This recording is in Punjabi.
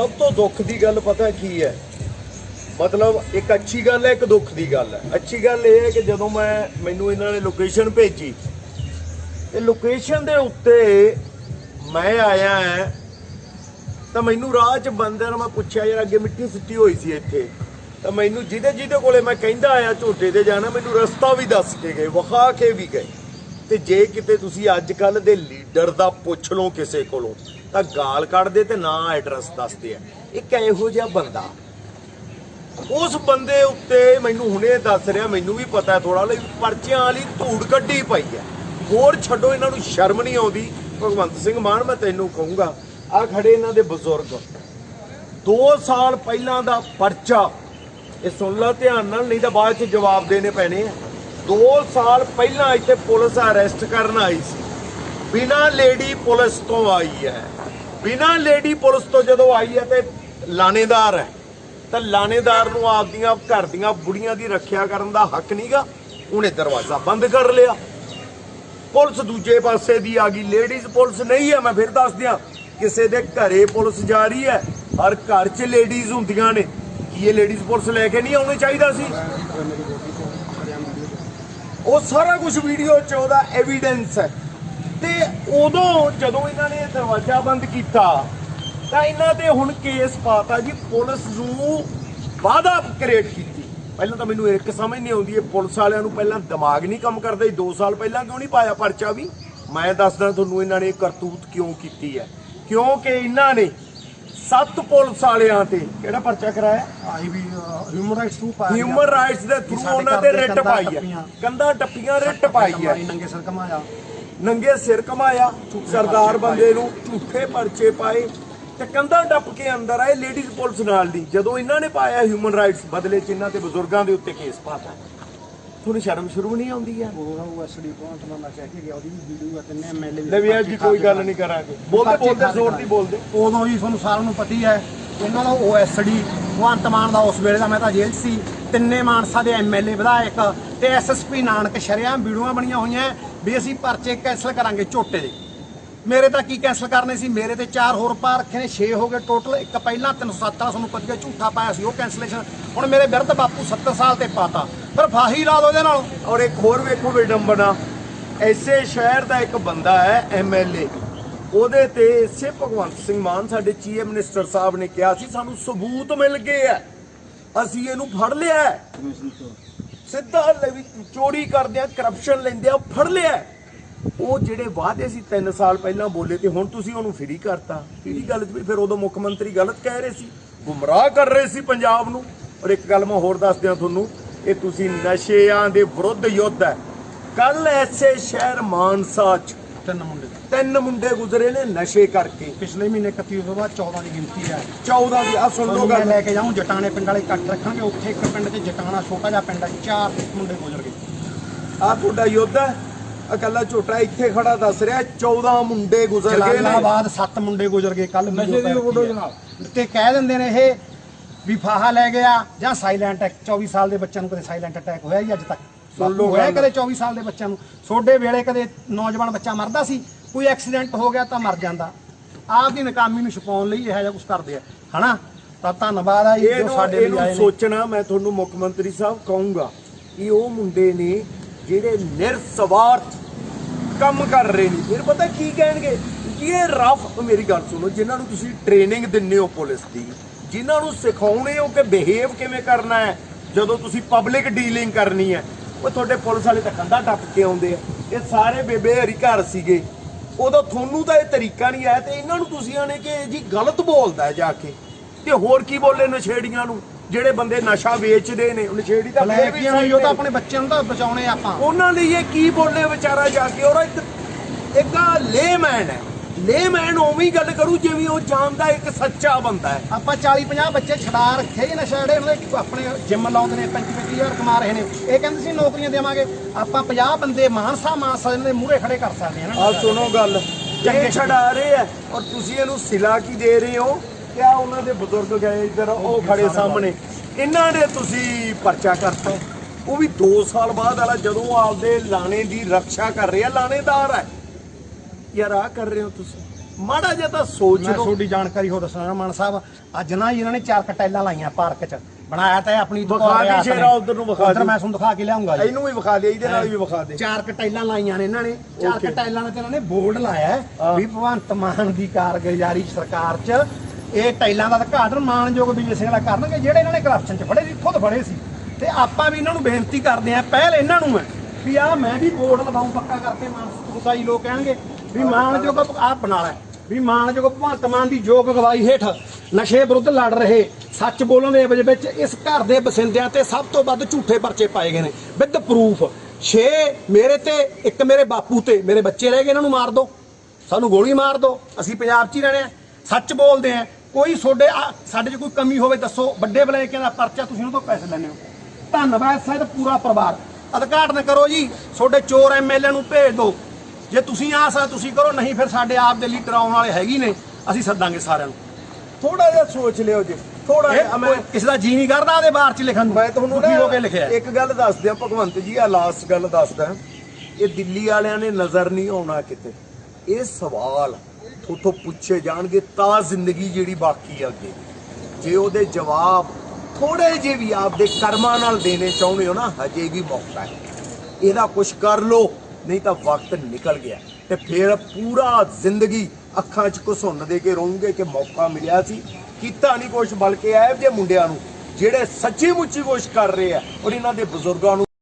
ਸਭ ਤੋਂ ਦੁੱਖ ਦੀ ਗੱਲ ਪਤਾ ਕੀ ਹੈ? ਮਤਲਬ ਇੱਕ ਅੱਛੀ ਗੱਲ ਹੈ, ਇੱਕ ਦੁੱਖ ਦੀ ਗੱਲ ਹੈ। ਅੱਛੀ ਗੱਲ ਇਹ ਹੈ ਕਿ ਜਦੋਂ ਮੈਂ ਮੈਨੂੰ ਇਹਨਾਂ ਨੇ ਲੋਕੇਸ਼ਨ ਭੇਜੀ, ਤੇ ਲੋਕੇਸ਼ਨ ਦੇ ਉੱਤੇ ਮੈਂ ਆਇਆ ਹਾਂ, ਤਾਂ ਮੈਨੂੰ ਰਾਹ 'ਚ ਬੰਦੇ ਨੂੰ, ਮੈਂ ਪੁੱਛਿਆ, ਯਾਰ, ਅੱਗੇ ਮਿੱਟੀ ਸਿੱਟੀ ਹੋਈ ਸੀ ਇੱਥੇ। ਤਾਂ ਮੈਨੂੰ ਜਿਹਦੇ ਜਿਹਦੇ ਕੋਲੇ ਮੈਂ ਕਹਿੰਦਾ ਆਇਆ ਝੋਟੇ ਤੇ ਜਾਣਾ, ਮੈਨੂੰ ਰਸਤਾ ਵੀ ਦੱਸ ਕੇ ਗਏ, ਵਿਖਾ ਕੇ ਵੀ ਗਏ। ਤੇ ਜੇ ਕਿਤੇ ਤੁਸੀਂ ਅੱਜ ਕੱਲ ਦੇ ਲੀਡਰ ਦਾ ਪੁੱਛ ਲਓ ਕਿਸੇ ਕੋਲੋਂ ਤਾਂ ਗਾਲ ਕੱਢਦੇ ਤੇ ਨਾ ਐਡਰੈਸ ਦੱਸਦੇ ਆ। ਇੱਕ ਇਹੋ ਜਿਹਾ ਬੰਦਾ। ਉਸ ਬੰਦੇ ਉੱਤੇ ਮੈਨੂੰ ਹੁਣੇ ਦੱਸ ਰਿਹਾ, ਮੈਨੂੰ ਵੀ ਪਤਾ ਥੋੜਾ ਲਈ ਪਰਚਿਆਂ ਵਾਲੀ ਧੂੜ ਕੱਢੀ ਪਈ ਹੈ ਹੋਰ ਛੱਡੋ, ਇਹਨਾਂ ਨੂੰ ਸ਼ਰਮ ਨਹੀਂ ਆਉਂਦੀ। ਭਗਵੰਤ ਸਿੰਘ ਮਾਨ, ਮੈਂ ਤੈਨੂੰ ਕਹੂੰਗਾ ਆ ਖੜੇ ਇਹਨਾਂ ਦੇ ਬਜ਼ੁਰਗ। 2 ਸਾਲ ਪਹਿਲਾਂ ਦਾ ਪਰਚਾ। ਇਹ ਸੁਣ ਲਓ ਧਿਆਨ ਨਾਲ, ਨਹੀਂ ਤਾਂ ਬਾਅਦ ਚ ਜਵਾਬ ਦੇਣੇ ਪੈਣੇ ਆ। 2 ਸਾਲ ਪਹਿਲਾਂ ਇੱਥੇ ਪੁਲਿਸ ਅਰੈਸਟ ਕਰਨ ਆਈ ਸੀ। ਬਿਨਾ ਲੇਡੀ ਪੁਲਿਸ ਤੋਂ ਆਈ ਹੈ। ਬਿਨਾ ਲੇਡੀ ਪੁਲਿਸ ਤੋਂ ਜਦੋਂ ਆਈ ਹੈ ਤੇ ਲਾਣੇਦਾਰ ਹੈ। ਤਾਂ ਲਾਣੇਦਾਰ ਨੂੰ ਆਪਦੀਆਂ ਘਰ ਦੀਆਂ ਬੁੜੀਆਂ ਦੀ ਰੱਖਿਆ ਕਰਨ ਦਾ ਹੱਕ ਨਹੀਂਗਾ ਉਹਨੇ ਦਰਵਾਜ਼ਾ ਬੰਦ ਕਰ ਲਿਆ। ਪੁਲਿਸ ਦੂਜੇ ਪਾਸੇ ਦੀ ਆ ਗਈ। ਲੇਡੀਜ਼ ਪੁਲਿਸ ਨਹੀਂ ਹੈ। ਮੈਂ ਫਿਰ ਦੱਸ ਦਿਆਂ ਕਿਸੇ ਦੇ ਘਰੇ ਪੁਲਿਸ ਜਾ ਰਹੀ ਹੈ। ਹਰ ਘਰ 'ਚ ਲੇਡੀਜ਼ ਹੁੰਦੀਆਂ ਨੇ। ਕੀ ਇਹ ਲੇਡੀਜ਼ ਪੁਲਿਸ ਲੈ ਕੇ ਨਹੀਂ ਆਉਣੀ ਚਾਹੀਦਾ ਸੀ? ਉਹ ਸਾਰਾ ਕੁਝ ਵੀਡੀਓ 'ਚ ਉਹਦਾ ਐਵੀਡੈਂਸ ਹੈ। ਤੇ ਉਦੋਂ ਜਦੋਂ ਇਹਨਾਂ ਨੇ ਦਰਵਾਜ਼ਾ ਬੰਦ ਕੀਤਾ ਤਾਂ ਇਹਨਾਂ ਤੇ ਹੁਣ ਕੇਸ ਪਾਤਾ ਜੀ ਪੁਲਿਸ ਨੂੰ ਵਾਅਦਾ ਕ੍ਰੀਏਟ ਕੀਤੀ। ਪਹਿਲਾਂ ਤਾਂ ਮੈਨੂੰ ਇੱਕ ਸਮਝ ਨਹੀਂ ਆਉਂਦੀ ਇਹ ਪੁਲਿਸ ਵਾਲਿਆਂ ਨੂੰ ਪਹਿਲਾਂ ਦਿਮਾਗ ਨਹੀਂ ਕੰਮ ਕਰਦਾ 2 ਸਾਲ ਪਹਿਲਾਂ ਕਿਉਂ ਨਹੀਂ ਪਾਇਆ ਪਰਚਾ ਵੀ? ਮੈਂ ਦੱਸਦਾ ਤੁਹਾਨੂੰ ਇਹਨਾਂ ਨੇ ਕਰਤੂਤ ਕਿਉਂ ਕੀਤੀ ਹੈ। ਕਿਉਂਕਿ ਇਹਨਾਂ ਨੇ ਸੱਤ ਪੁਲਿਸ ਵਾਲਿਆਂ ਤੇ ਕਿਹੜਾ ਪਰਚਾ ਕਰਾਇਆ? ਆਈ ਵੀ ਹਿਊਮਨ ਰਾਈਟਸ ਨੂੰ ਪਾਇਆ ਹਿਊਮਨ ਰਾਈਟਸ ਦੇ ਥਰੂ ਉਹਨਾਂ ਤੇ ਰਿਟ ਪਾਈ ਹੈ। ਕੰਧਾਂ ਟੱਪੀਆਂ ਰਿਟ ਪਾਈ ਹੈ। ਨੰਗੇ ਸਰ ਕਮਾਇਆ ਨੰਗੇ ਸਿਰ ਕਮਾਇਆ ਸਰਦਾਰ ਬੰਦੇ ਨੂੰ ਝੂਠੇ ਪਰਚੇ ਪਾਏ ਤੇ ਕੰਧਾਂ ਟੱਪ ਕੇ ਅੰਦਰ ਆਏ ਲੇਡੀਜ਼ ਪੁਲਿਸ ਨਾਲ ਦੀ। ਜਦੋਂ ਇਹਨਾਂ ਨੇ ਪਾਇਆ ਹਿਊਮਨ ਰਾਈਟਸ ਬਦਲੇ ਚ ਇਹਨਾਂ ਤੇ ਬਜ਼ੁਰਗਾਂ ਦੇ ਉੱਤੇ ਕੇਸ ਪਾਤਾ ਤੁਹਾਨੂੰ ਸ਼ਰਮ ਸ਼ੁਰੂ ਨਹੀਂ ਆਉਂਦੀ ਆ ਉਹ ਐਸਡੀ ਪਹੁੰਚ ਮੈਂ ਮੈਂ ਕਹਿ ਕੇ ਗਿਆ ਉਹਦੀ ਵੀ ਵੀਡੀਓ ਹੈ ਤਿੰਨੇ ਐਮਐਲਏ ਲੈ ਵੀ ਅੱਜ ਕੋਈ ਗੱਲ ਨਹੀਂ ਕਰਾਂਗੇ। ਬੋਲਦੇ ਬੋਲਦੇ ਜ਼ੋਰ ਦੀ ਬੋਲਦੇ। ਉਦੋਂ ਹੀ ਤੁਹਾਨੂੰ ਸਾਰਿਆਂ ਨੂੰ ਪਤਾ ਹੀ ਇਹਨਾਂ ਦਾ ਓਐਸਡੀ ਭਗਵੰਤ ਮਾਨ ਦਾ ਉਸ ਵੇਲੇ ਦਾ ਮੈਂ ਤਾਂ ਜੇਲ੍ਹ ਸੀ। ਤਿੰਨੇ ਮਾਨਸਾ ਦੇ ਐਮਐਲਏ ਵਿਧਾਇਕ ਤੇ ਐਸਐਸਪੀ ਨਾਨਕ ਸ਼ਰਿਆਮ ਵੀਡੀਓਆਂ ਬਣੀਆਂ ਹੋਈਆਂ। ਵੀ ਅਸੀਂ ਪਰਚੇ ਕੈਂਸਲ ਕਰਾਂਗੇ ਝੋਟੇ ਦੇ। ਮੇਰੇ ਤਾਂ ਕੀ ਕੈਂਸਲ ਕਰਨੇ ਸੀ? ਮੇਰੇ ਤੇ ਚਾਰ ਹੋਰ ਪਾ ਰੱਖੇ ਨੇ 6 ਹੋ ਗਏ ਟੋਟਲ। ਇੱਕ ਪਹਿਲਾਂ 307 ਵਾਲਾ ਤੁਹਾਨੂੰ ਪਤਾ ਝੂਠਾ ਪਾਇਆ ਸੀ ਉਹ ਕੈਂਸਲੇਸ਼ਨ ਹੁਣ ਮੇਰੇ ਵਿਰੁੱਧ ਬਾਪੂ 70 ਸਾਲ ਤੇ ਪਾਤਾ। ਫਿਰ ਫਾਹੀ ਲਾ ਦੋ ਇਹਦੇ ਨਾਲ। ਔਰ ਇੱਕ ਹੋਰ ਵੇਖੋ ਵਿਡੰਬਨਾ ਐਸੇ ਸ਼ਹਿਰ ਦਾ ਇੱਕ ਬੰਦਾ ਹੈ ਐਮਐਲਏ ਉਹਦੇ ਤੇ ਇਸੇ ਭਗਵੰਤ ਸਿੰਘ ਮਾਨ, ਸਾਡੇ ਚੀਫ ਮਿਨਿਸਟਰ ਸਾਹਿਬ ਨੇ ਕਿਹਾ ਸੀ, ਸਾਨੂੰ ਸਬੂਤ ਮਿਲ ਗਏ ਆ ਅਸੀਂ ਇਹਨੂੰ ਫੜ ਲਿਆ ਸਿੱਧਾ ਲੈ ਚੋਰੀ ਕਰਦੇ ਆ ਕਰਪਸ਼ਨ ਲੈਂਦੇ ਆ ਫੜ ਲਿਆ। ਉਹ ਜਿਹੜੇ ਵਾਅਦੇ ਸੀ 3 ਸਾਲ ਪਹਿਲਾਂ ਬੋਲੇ ਤੇ ਹੁਣ ਤੁਸੀਂ ਉਹਨੂੰ ਫਰੀ ਕਰਤਾ। ਕਿਹੜੀ ਗੱਲ ਫਿਰ ਉਦੋਂ ਮੁੱਖ ਮੰਤਰੀ ਗਲਤ ਕਹਿ ਰਹੇ ਸੀ, ਗੁੰਮਰਾਹ ਕਰ ਰਹੇ ਸੀ ਪੰਜਾਬ ਨੂੰ। ਔਰ ਇੱਕ ਗੱਲ ਮੈਂ ਹੋਰ ਦੱਸ ਦਿਆਂ ਤੁਹਾਨੂੰ, ਇਹ ਤੁਸੀਂ ਨਸ਼ਿਆਂ ਦੇ ਵਿਰੁੱਧ ਯੁੱਧ ਹੈ। ਕੱਲ ਐਸੇ ਸ਼ਹਿਰ ਮਾਨਸਾ ਚ ਤਿੰਨ ਮੁੰਡੇ। ਤਿੰਨ ਮੁੰਡੇ ਗੁਜ਼ਰੇ ਨੇ ਨਸ਼ੇ ਕਰਕੇ। ਪਿਛਲੇ ਮਹੀਨੇ 31 ਤੋਂ ਬਾਅਦ 14 ਦੀ ਗਿਣਤੀ ਹੈ। 14 ਦੀ ਆ ਸੁਣ ਲਓ ਗੱਲ। ਲੈ ਕੇ ਜਾਊਂ ਜਟਾਣੇ ਪਿੰਡ ਵਾਲੇ ਇਕੱਠ ਰੱਖਾਂਗੇ ਉੱਥੇ ਇੱਕ ਪਿੰਡ 'ਚ ਜਟਾਣਾ ਛੋਟਾ ਜਿਹਾ ਪਿੰਡ ਹੈ ਚਾਰ ਮੁੰਡੇ ਗੁਜ਼ਰ ਗਏ। ਆ ਤੁਹਾਡਾ ਯੁੱਧ ਹੈ ਇਕੱਲਾ ਝੋਟਾ ਇੱਥੇ ਖੜਾ ਦੱਸ ਰਿਹਾ 14 ਮੁੰਡੇ ਗੁਜ਼ਰ ਗਏ ਨੇ। ਜਲਾਲਾਬਾਦ ਸੱਤ ਮੁੰਡੇ ਗੁਜ਼ਰ ਗਏ ਕੱਲ ਨਸ਼ੇ ਦੀ ਫੋਟੋ ਜਨਾਬ। ਤੇ ਕਹਿ ਦਿੰਦੇ ਨੇ ਇਹ ਵੀ ਫਾਹਾ ਲੈ ਗਿਆ ਜਾਂ ਸਾਇਲੈਂਟ ਅਟੈਕ 24 ਸਾਲ ਦੇ ਬੱਚਿਆਂ ਨੂੰ ਕਦੇ ਸਾਇਲੈਂਟ ਅਟੈਕ ਹੋਇਆ ਹੀ ਅੱਜ ਤੱਕ? ਸੁਣ ਲਓ ਹੋਇਆ। ਕਦੇ 24 ਸਾਲ ਦੇ ਬੱਚਿਆਂ ਨੂੰ? ਛੋਡੇ ਵੇਲੇ ਕਦੇ ਨੌਜਵਾਨ ਬੱਚਾ ਮਰਦਾ ਸੀ ਕੋਈ ਐਕਸੀਡੈਂਟ ਹੋ ਗਿਆ ਤਾਂ ਮਰ ਜਾਂਦਾ। ਆਪ ਦੀ ਨਾਕਾਮੀ ਨੂੰ ਛੁਪਾਉਣ ਲਈ ਇਹੋ ਜਿਹਾ ਕੁਝ ਕਰਦੇ ਆ। ਹਨਾ? ਤਾਂ ਧੰਨਵਾਦ ਆ ਜੀ ਜੋ ਸਾਡੇ ਲਈ ਆਏ ਨੇ। ਸੋਚਣਾ ਮੈਂ ਤੁਹਾਨੂੰ ਮੁੱਖ ਮੰਤਰੀ ਸਾਹਿਬ ਕਹੂੰਗਾ ਕਿ ਉਹ ਮੁੰਡੇ ਨੇ ਜਿਹੜੇ ਨਿਰਸਵਾਰਥ ਕੰਮ ਕਰ ਰਹੇ ਨੇ। ਫਿਰ ਪਤਾ ਕੀ ਕਹਿਣਗੇ? ਕਿ ਇਹ ਰਫ ਮੇਰੀ ਗੱਲ ਸੁਣੋ ਜਿਨ੍ਹਾਂ ਨੂੰ ਤੁਸੀਂ ਟ੍ਰੇਨਿੰਗ ਦਿੰਦੇ ਹੋ ਪੁਲਿਸ ਦੀ ਜਿਨ੍ਹਾਂ ਨੂੰ ਸਿਖਾਉਣੇ ਹੋ ਕਿ ਬਿਹੇਵ ਕਿਵੇਂ ਕਰਨਾ ਹੈ ਜਦੋਂ ਤੁਸੀਂ ਪਬਲਿਕ ਡੀਲਿੰਗ ਕਰਨੀ ਹੈ ਉਹ ਤੁਹਾਡੇ ਪੁਲਿਸ ਵਾਲੇ ਤਾਂ ਕੰਧਾ ਟੱਪ ਕੇ ਆਉਂਦੇ ਆ। ਇਹ ਸਾਰੇ ਬੇਬੇ ਹਰੀ ਘਰ ਸੀਗੇ। ਉਦੋਂ ਤੁਹਾਨੂੰ ਤਾਂ ਇਹ ਤਰੀਕਾ ਨਹੀਂ ਆਇਆ ਤੇ ਇਹਨਾਂ ਨੂੰ ਤੁਸੀਂ ਆਣੇ ਕਿ ਜੀ ਗਲਤ ਬੋਲਦਾ ਹੈ ਜਾ ਕੇ। ਤੇ ਹੋਰ ਕੀ ਬੋਲੇ ਨਸ਼ੇੜੀਆਂ ਨੂੰ ਜਿਹੜੇ ਬੰਦੇ ਨਸ਼ਾ ਵੇਚਦੇ ਨੇ ਨਸ਼ੇੜੀ ਤਾਂ ਫਿਰ ਵੀ ਨੂੰ ਉਹ ਤਾਂ ਆਪਣੇ ਬੱਚਿਆਂ ਨੂੰ ਤਾਂ ਬਚਾਉਣੇ ਆਪਾਂ। ਉਹਨਾਂ ਲਈ ਇਹ ਕੀ ਬੋਲੇ ਵਿਚਾਰਾ ਜਾ ਕੇ? ਔਰ ਇੱਕ ਇੱਕ ਲੇਮੈਨ ਹੈ। ਲੇਮੈਨ ਉਵੇਂ ਹੀ ਗੱਲ ਕਰੂ ਜਿਵੇਂ ਉਹ ਜਾਣਦਾ ਇੱਕ ਸੱਚਾ ਬੰਦਾ ਹੈ। ਆਪਾਂ 40 50 ਬੱਚੇ ਛਡਾ ਰੱਖੇ ਹੀ ਨਸ਼ਾ ਜਿਹੜੇ ਉਹਨਾਂ ਦੇ ਆਪਣੇ ਜਿਮ ਲਾਉਂਦੇ ਨੇ 35 25000 ਕਮਾ ਰਹੇ ਨੇ। ਇਹ ਕਹਿੰਦੇ ਸੀ ਨੌਕਰੀਆਂ ਦੇਵਾਂਗੇ। ਆਪਾਂ 50 ਬੰਦੇ ਮਾਨਸਾ ਮਾਨਸਾ ਦੇ ਮੂਹਰੇ ਖੜੇ ਕਰ ਸਕਦੇ ਹਾਂ ਆ ਸੁਣੋ ਗੱਲ ਚੰਗੇ। ਛਡਾ ਰਹੇ ਆ ਔਰ ਤੁਸੀਂ ਇਹਨੂੰ ਸਿਲਾ ਕੀ ਦੇ ਰਹੇ ਹੋ? ਕਿਆ ਉਹਨਾਂ ਦੇ ਬਜ਼ੁਰਗ ਗਏ ਇੱਧਰ ਉਹ ਖੜੇ ਸਾਹਮਣੇ। ਇਹਨਾਂ ਨੇ ਤੁਸੀਂ ਪਰਚਾ ਕਰਤਾ। ਉਹ ਵੀ 2 ਸਾਲ ਬਾਅਦ ਵਾਲਾ ਜਦੋਂ ਆਪਦੇ ਲਾਣੇ ਦੀ ਰੱਖਿਆ ਕਰ ਰਿਹਾ ਲਾਣੇਦਾਰ ਹੈ। ਯਾਰ ਆ ਕਰ ਰਹੇ ਹੋ ਤੁਸੀਂ। ਮਾੜਾ ਜਿਹਾ ਤਾਂ ਸੋਚ ਮੈਂ ਲਓ। ਤੁਹਾਡੀ ਜਾਣਕਾਰੀ ਹੋ ਦੱਸਣਾ ਮਾਨ ਸਾਹਿਬ ਅੱਜ ਨਾ ਇਹਨਾਂ ਨੇ ਚਾਰ ਕਟੈਲਾਂ ਲਾਈਆਂ ਪਾਰਕ 'ਚ। ਬਣਾਇਆ ਤਾਂ ਇਹ ਆਪਣੀ ਵਿਖਾ ਦੁਕਾਨ ਦੇ ਸ਼ੇਰਾ ਉੱਧਰ ਨੂੰ ਵਿਖਾ ਉੱਧਰ ਦੇ। ਮੈਂ ਤੁਹਾਨੂੰ ਦਿਖਾ ਕੇ ਲਿਆਉਂਗਾ ਜੀ। ਇਹਨੂੰ ਵੀ ਵਿਖਾ ਦੇ ਇਹਦੇ ਨਾਲ ਵੀ ਵਿਖਾ ਦੇ। ਚਾਰ ਕਟੈਲਾਂ ਲਾਈਆਂ ਨੇ ਇਹਨਾਂ ਨੇ। ਚਾਰ Okay. ਕਟੈਲਾਂ ਤੇ ਇਹਨਾਂ ਨੇ ਬੋਰਡ ਲਾਇਆ ਹੈ ਹਾਂ। ਵੀ ਭਗਵੰਤ ਮਾਨ ਦੀ ਕਾਰਗੁਜ਼ਾਰੀ ਸਰਕਾਰ 'ਚ ਇਹ ਟੈਲਾਂ ਦਾ ਉਦਘਾਟਨ ਮਾਨਯੋਗ ਵਿਜੇ ਸਿੰਘ ਵਾਲਾ ਕਰਨਗੇ ਜਿਹੜੇ ਇਹਨਾਂ ਨੇ ਕਰਪਸ਼ਨ 'ਚ ਫੜੇ ਸੀ ਤੋਂ ਫੜੇ ਸੀ। ਤੇ ਆਪਾਂ ਵੀ ਇਹਨਾਂ ਨੂੰ ਬੇਨਤੀ ਕਰਦੇ ਆਂ ਪਹਿਲ ਇਹਨਾਂ ਨੂੰ ਹੈ ਵੀ ਆ ਮੈਂ ਵੀ ਬੋਰਡ ਲਵਾਉਂ ਪੱਕਾ ਕਰਕੇ ਲੋਕ ਕਹਿਣਗੇ ਵੀ ਮਾਨਯੋਗ ਆਪ ਬਣਾ ਲੈ। ਵੀ ਮਾਨਯੋਗ ਭਗਵੰਤ ਮਾਨ ਦੀ ਯੋਗ ਅਗਵਾਈ ਹੇਠ ਨਸ਼ੇ ਵਿਰੁੱਧ ਲੜ ਰਹੇ ਸੱਚ ਬੋਲਣ ਦੇ ਵਜੇ ਵਿੱਚ ਇਸ ਘਰ ਦੇ ਬਸਿੰਦਿਆਂ ਤੇ ਸਭ ਤੋਂ ਵੱਧ ਝੂਠੇ ਪਰਚੇ ਪਾਏ ਗਏ ਨੇ। ਵਿਦ ਪ੍ਰੂਫ 6 ਮੇਰੇ ਤੇ, ਇੱਕ ਮੇਰੇ ਬਾਪੂ ਤੇ। ਮੇਰੇ ਬੱਚੇ ਰਹਿ ਗਏ, ਇਹਨਾਂ ਨੂੰ ਮਾਰ ਦਿਓ ਸਾਨੂੰ ਗੋਲੀ ਮਾਰ ਦਿਓ ਅਸੀਂ ਪੰਜਾਬ 'ਚ ਹੀ ਰਹਿਣੇ ਆ। ਸੱਚ ਬੋਲਦੇ ਆ। ਕੋਈ ਤੁਹਾਡੇ, ਆ- ਸਾਡੇ 'ਚ ਕੋਈ ਕਮੀ ਹੋਵੇ, ਦੱਸੋ। ਵੱਡੇ ਬਲੇਕਿਆਂ ਦਾ ਪਰਚਾ ਤੁਸੀਂ ਉਹਨਾਂ ਤੋਂ ਪੈਸੇ ਲੈਣੇ ਹੋ। ਧੰਨਵਾਦ ਸਾਹਿਬ ਪੂਰਾ ਪਰਿਵਾਰ। ਉਦਘਾਟਨ ਕਰੋ ਜੀ। ਤੁਹਾਡੇ ਚੋਰ ਐਮਐਲਏ ਨੂੰ ਭੇਜ ਦਿਓ ਜੇ ਤੁਸੀਂ ਆ ਸਕਦਾ ਤੁਸੀਂ ਕਰੋ ਨਹੀਂ ਫਿਰ ਸਾਡੇ ਆਪ ਦੇ ਲੀਡਰ ਆਉਣ ਵਾਲੇ ਹੈਗੀ ਨੇ ਅਸੀਂ ਸੱਦਾਂਗੇ ਸਾਰਿਆਂ ਨੂੰ। ਥੋੜਾ ਜਿਹਾ ਸੋਚ ਲਿਓ ਜੀ ਥੋੜਾ ਜਿਹਾ ਮੈਂ ਕਿਸੇ ਦਾ ਜੀ ਨਹੀਂ ਕਰਦਾ ਉਹਦੇ ਬਾਹਰ 'ਚ ਲਿਖਣ ਨੂੰ। ਮੈਂ ਤੁਹਾਨੂੰ ਦੁਖੀ ਹੋ ਕੇ ਨਾ ਲਿਖਿਆ। ਇੱਕ ਗੱਲ ਦੱਸ ਦਿਆਂ ਭਗਵੰਤ ਜੀ ਆ ਲਾਸਟ ਗੱਲ ਦੱਸਦਾ। ਇਹ ਦਿੱਲੀ ਵਾਲਿਆਂ ਨੇ ਨਜ਼ਰ ਨਹੀਂ ਆਉਣਾ ਕਿਤੇ। ਇਹ ਸਵਾਲ ਉਥੋਂ ਪੁੱਛੇ ਜਾਣਗੇ ਤਾਂ ਜ਼ਿੰਦਗੀ ਜਿਹੜੀ ਬਾਕੀ ਆ ਅੱਗੇ। ਜੇ ਉਹਦੇ ਜਵਾਬ ਥੋੜੇ ਜਿਹੇ ਵੀ ਆਪਦੇ ਕਰਮਾਂ ਨਾਲ ਦੇਣੇ ਚਾਹੁੰਦੇ ਹੋ ਨਾ ਹਜੇ ਵੀ ਮੌਕਾ ਹੈ। ਇਹਦਾ ਕੁਝ ਕਰ ਲੋ ਨਹੀਂ ਤਾਂ ਵਕਤ ਨਿਕਲ ਗਿਆ ਤੇ ਫਿਰ ਪੂਰਾ ਜ਼ਿੰਦਗੀ ਅੱਖਾਂ 'ਚ ਘਸੁੰਨ ਦੇ ਕੇ ਰਹੂੰਗੇ ਕਿ ਮੌਕਾ ਮਿਲਿਆ ਸੀ। ਕੀਤਾ ਨਹੀਂ ਕੁਝ ਬਲਕਿ ਇਹੋ ਜਿਹੇ ਮੁੰਡਿਆਂ ਨੂੰ ਜਿਹੜੇ ਸੱਚੀ ਮੁੱਚੀ ਕੋਸ਼ਿਸ਼ ਕਰ ਰਹੇ ਆ ਔਰ ਇਹਨਾਂ ਦੇ ਬਜ਼ੁਰਗਾਂ ਨੂੰ